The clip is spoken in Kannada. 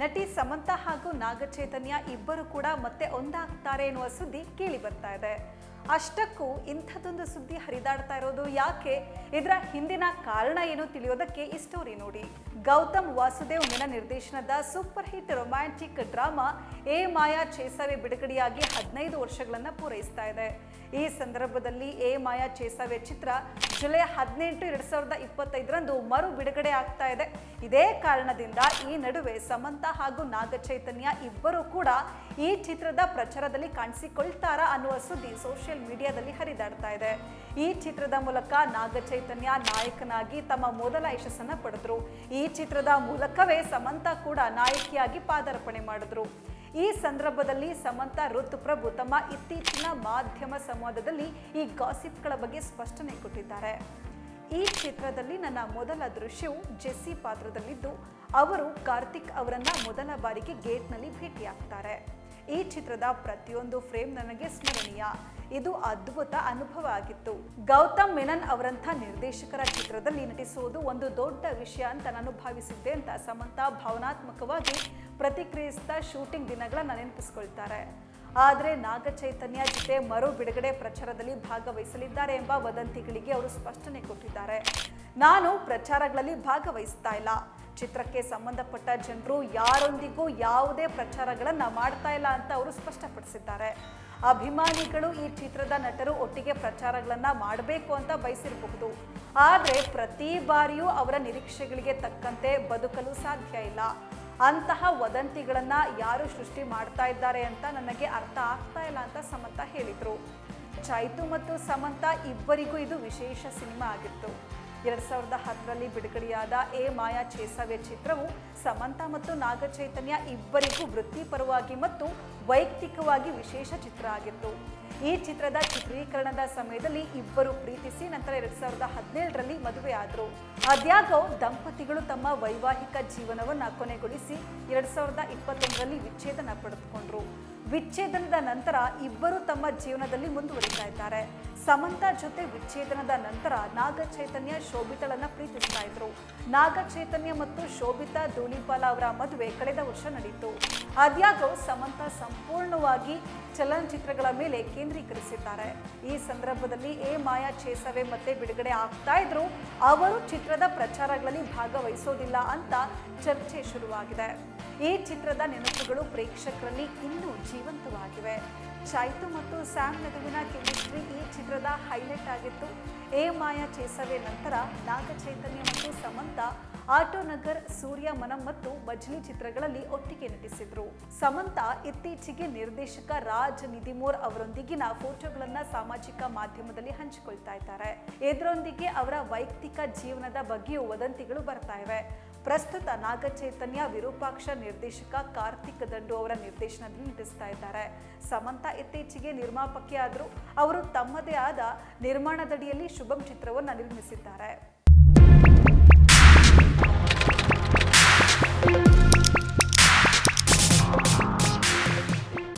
ನಟಿ ಸಮಂತಾ ಹಾಗೂ ನಾಗಚೈತನ್ಯ ಇಬ್ಬರು ಕೂಡ ಮತ್ತೆ ಒಂದಾಗ್ತಾರೆ ಎನ್ನುವ ಸುದ್ದಿ ಕೇಳಿ ಬರ್ತಾ ಇದೆ. ಅಷ್ಟಕ್ಕೂ ಇಂಥದ್ದೊಂದು ಸುದ್ದಿ ಹರಿದಾಡ್ತಾ ಇರೋದು ಯಾಕೆ? ಇದರ ಹಿಂದಿನ ಕಾರಣ ಏನು ತಿಳಿಯೋದಕ್ಕೆ ಈ ಸ್ಟೋರಿ ನೋಡಿ. ಗೌತಮ್ ವಾಸುದೇವ್ ಮೆನ ನಿರ್ದೇಶನದ super hit romantic drama Ye Maaya Chesave ಬಿಡುಗಡೆಯಾಗಿ ಹದಿನೈದು ವರ್ಷಗಳನ್ನು ಪೂರೈಸ್ತಾ ಇದೆ. ಈ ಸಂದರ್ಭದಲ್ಲಿ ಎ ಮಾಯಾ ಚೇಸಾವೆ ಚಿತ್ರ ಜುಲೈ ಹದಿನೆಂಟು ಎರಡು ಸಾವಿರದ ಇಪ್ಪತ್ತೈದರಂದು ಮರು ಬಿಡುಗಡೆ ಆಗ್ತಾ ಇದೆ. ಇದೇ ಕಾರಣದಿಂದ ಈ ನಡುವೆ ಸಮಂತಾ ಹಾಗೂ ನಾಗಚೈತನ್ಯ ಇಬ್ಬರೂ ಕೂಡ ಈ ಚಿತ್ರದ ಪ್ರಚಾರದಲ್ಲಿ ಕಾಣಿಸಿಕೊಳ್ತಾರಾ ಅನ್ನುವ ಸುದ್ದಿ ಸೋಷಿಯಲ್ ಮೀಡಿಯಾದಲ್ಲಿ ಹರಿದಾಡ್ತಾ ಇದೆ. ಈ ಚಿತ್ರದ ಮೂಲಕ ನಾಗಚೈತನ್ಯ ನಾಯಕನಾಗಿ ತಮ್ಮ ಮೊದಲ ಯಶಸ್ಸನ್ನ ಪಡೆದ್ರು. ಈ ಚಿತ್ರದ ಮೂಲಕವೇ ಸಮಂತಾ ಕೂಡ ನಾಯಕಿಯಾಗಿ ಪಾದಾರ್ಪಣೆ ಮಾಡಿದ್ರು. ಈ ಸಂದರ್ಭದಲ್ಲಿ ಸಮಂತಾ ಋತುಪ್ರಭು ತಮ್ಮ ಇತ್ತೀಚಿನ ಮಾಧ್ಯಮ ಸಂವಾದದಲ್ಲಿ ಈ ಗಾಸಿಪ್ಗಳ ಬಗ್ಗೆ ಸ್ಪಷ್ಟನೆ ಕೊಟ್ಟಿದ್ದಾರೆ. ಈ ಚಿತ್ರದಲ್ಲಿ ನನ್ನ ಮೊದಲ ದೃಶ್ಯವು ಜೆಸ್ಸಿ ಪಾತ್ರದಲ್ಲಿದ್ದು, ಅವರು ಕಾರ್ತಿಕ್ ಅವರನ್ನ ಮೊದಲ ಬಾರಿಗೆ ಗೇಟ್ನಲ್ಲಿ ಭೇಟಿಯಾಗ್ತಾರೆ. ಈ ಚಿತ್ರದ ಪ್ರತಿಯೊಂದು ಫ್ರೇಮ್ ನನಗೆ ಸ್ಮರಣೀಯ. ಇದು ಅದ್ಭುತ ಅನುಭವ ಆಗಿತ್ತು. ಗೌತಮ್ ಮೆನನ್ ಅವರಂಥ ನಿರ್ದೇಶಕರ ಚಿತ್ರದಲ್ಲಿ ನಟಿಸುವುದು ಒಂದು ದೊಡ್ಡ ವಿಷಯ ಅಂತ ನಾನು ಭಾವಿಸಿದ್ದೆ ಅಂತ ಸಮಂತ ಭಾವನಾತ್ಮಕವಾಗಿ ಪ್ರತಿಕ್ರಿಯಿಸಿದ ಶೂಟಿಂಗ್ ದಿನಗಳನ್ನ ನೆನಪಿಸ್ಕೊಳ್ತಾರೆ. ಆದರೆ ನಾಗಚೈತನ್ಯ ಜೊತೆ ಮರು ಬಿಡುಗಡೆ ಪ್ರಚಾರದಲ್ಲಿ ಭಾಗವಹಿಸಲಿದ್ದಾರೆ ಎಂಬ ವದಂತಿಗಳಿಗೆ ಅವರು ಸ್ಪಷ್ಟನೆ ಕೊಟ್ಟಿದ್ದಾರೆ. ನಾನು ಪ್ರಚಾರಗಳಲ್ಲಿ ಭಾಗವಹಿಸ್ತಾ ಇಲ್ಲ. ಚಿತ್ರಕ್ಕೆ ಸಂಬಂಧಪಟ್ಟ ಜನರು ಯಾರೊಂದಿಗೂ ಯಾವುದೇ ಪ್ರಚಾರಗಳನ್ನು ಮಾಡ್ತಾ ಇಲ್ಲ ಅಂತ ಅವರು ಸ್ಪಷ್ಟಪಡಿಸಿದ್ದಾರೆ. ಅಭಿಮಾನಿಗಳು ಈ ಚಿತ್ರದ ನಟರು ಒಟ್ಟಿಗೆ ಪ್ರಚಾರಗಳನ್ನು ಮಾಡಬೇಕು ಅಂತ ಬಯಸಿರಬಹುದು. ಆದರೆ ಪ್ರತಿ ಬಾರಿಯೂ ಅವರ ನಿರೀಕ್ಷೆಗಳಿಗೆ ತಕ್ಕಂತೆ ಬದುಕಲು ಸಾಧ್ಯ ಇಲ್ಲ. ಅಂತಹ ವದಂತಿಗಳನ್ನು ಯಾರು ಸೃಷ್ಟಿ ಮಾಡ್ತಾ ಇದ್ದಾರೆ ಅಂತ ನನಗೆ ಅರ್ಥ ಆಗ್ತಾ ಇಲ್ಲ ಅಂತ ಸಮಂತ ಹೇಳಿದರು. ಚೈತು ಮತ್ತು ಸಮಂತ ಇಬ್ಬರಿಗೂ ಇದು ವಿಶೇಷ ಸಿನಿಮಾ ಆಗಿತ್ತು. ಎರಡ್ ಸಾವಿರದ ಹತ್ತರಲ್ಲಿ ಬಿಡುಗಡೆಯಾದ ಎ ಮಾಯಾ ಚೇಸವೆ ಚಿತ್ರವು ಸಮಂತ ಮತ್ತು ನಾಗಚೈತನ್ಯ ಇಬ್ಬರಿಗೂ ವೃತ್ತಿಪರವಾಗಿ ಮತ್ತು ವೈಯಕ್ತಿಕವಾಗಿ ವಿಶೇಷ ಚಿತ್ರ ಆಗಿತ್ತು. ಈ ಚಿತ್ರದ ಚಿತ್ರೀಕರಣದ ಸಮಯದಲ್ಲಿ ಇಬ್ಬರು ಪ್ರೀತಿಸಿ ನಂತರ ಎರಡ್ ಸಾವಿರದ ಹದಿನೇಳರಲ್ಲಿ ಮದುವೆ ಆದರು. ಅದ್ಯಾಗೋ ದಂಪತಿಗಳು ತಮ್ಮ ವೈವಾಹಿಕ ಜೀವನವನ್ನು ಕೊನೆಗೊಳಿಸಿ ಎರಡ್ ಸಾವಿರದ ಇಪ್ಪತ್ತೊಂದರಲ್ಲಿ ವಿಚ್ಛೇದನ ಪಡೆದುಕೊಂಡ್ರು. ವಿಚ್ಛೇದನದ ನಂತರ ಇಬ್ಬರು ತಮ್ಮ ಜೀವನದಲ್ಲಿ ಮುಂದುವರಿತಾ ಇದ್ದಾರೆ. ಸಮಂತ ಜೊತೆ ವಿಚ್ಛೇದನದ ನಂತರ ನಾಗ ಚೈತನ್ಯ ಶೋಭಿತಳನ್ನ ಪ್ರೀತಿಸ್ತಾ ಇದ್ರು. ನಾಗ ಚೈತನ್ಯ ಮತ್ತು ಶೋಭಿತಾ ಧೂಳಿಪಾಲ ಅವರ ಮದುವೆ ಕಳೆದ ವರ್ಷ ನಡೆಯಿತು ಆದ್ಯಾಗೋ ಸಮಂತ ಸಂಪೂರ್ಣವಾಗಿ ಚಲನಚಿತ್ರಗಳ ಮೇಲೆ ಕೇಂದ್ರೀಕರಿಸಿದ್ದಾರೆ. ಈ ಸಂದರ್ಭದಲ್ಲಿ ಎ ಮಾಯಾ ಚೇಸವೆ ಮತ್ತೆ ಬಿಡುಗಡೆ ಆಗ್ತಾ ಇದ್ರು. ಅವರು ಚಿತ್ರದ ಪ್ರಚಾರಗಳಲ್ಲಿ ಭಾಗವಹಿಸೋದಿಲ್ಲ ಅಂತ ಚರ್ಚೆ ಶುರುವಾಗಿದೆ. ಈ ಚಿತ್ರದ ನೆನಪುಗಳು ಪ್ರೇಕ್ಷಕರಲ್ಲಿ ಇನ್ನೂ ಜೀವಂತವಾಗಿವೆ. ಚೈತು ಮತ್ತು ಸ್ಯಾಮ್ ನಡುವಿನ ಕೆಮಿಸ್ಟ್ರಿ ಈ ಚಿತ್ರದ ಹೈಲೈಟ್ ಆಗಿತ್ತು. ಎ ಮಾಯಾ ಚೇಸವೆ ನಂತರ ನಾಗ ಚೈತನ್ಯ ಮತ್ತು ಸಮಂತ ಆಟೋ ನಗರ್, ಸೂರ್ಯ ಮನಂ ಮತ್ತು ಮಜ್ಲಿ ಚಿತ್ರಗಳಲ್ಲಿ ಒಟ್ಟಿಗೆ ನಟಿಸಿದ್ರು. ಸಮಂತ ಇತ್ತೀಚೆಗೆ ನಿರ್ದೇಶಕ ರಾಜ್ ನಿಧಿಮೋರ್ ಅವರೊಂದಿಗಿನ ಫೋಟೋಗಳನ್ನ ಸಾಮಾಜಿಕ ಮಾಧ್ಯಮದಲ್ಲಿ ಹಂಚಿಕೊಳ್ತಾ ಇದ್ದಾರೆ. ಇದರೊಂದಿಗೆ ಅವರ ವೈಯಕ್ತಿಕ ಜೀವನದ ಬಗ್ಗೆಯೂ ವದಂತಿಗಳು ಬರ್ತಾ ಇವೆ. ಪ್ರಸ್ತುತ ನಾಗಚೈತನ್ಯ ವಿರೂಪಾಕ್ಷ ನಿರ್ದೇಶಕ ಕಾರ್ತಿಕ್ ದಂಡು ಅವರ ನಿರ್ದೇಶನದಲ್ಲಿ ನಟಿಸ್ತಾ ಇದ್ದಾರೆ. ಸಮಂತ ಇತ್ತೀಚೆಗೆ ನಿರ್ಮಾಪಕಿ ಆದರೂ ಅವರು ತಮ್ಮದೇ ಆದ ನಿರ್ಮಾಣದಡಿಯಲ್ಲಿ ಶುಭಂ ಚಿತ್ರವನ್ನು ನಿರ್ಮಿಸಿದ್ದಾರೆ.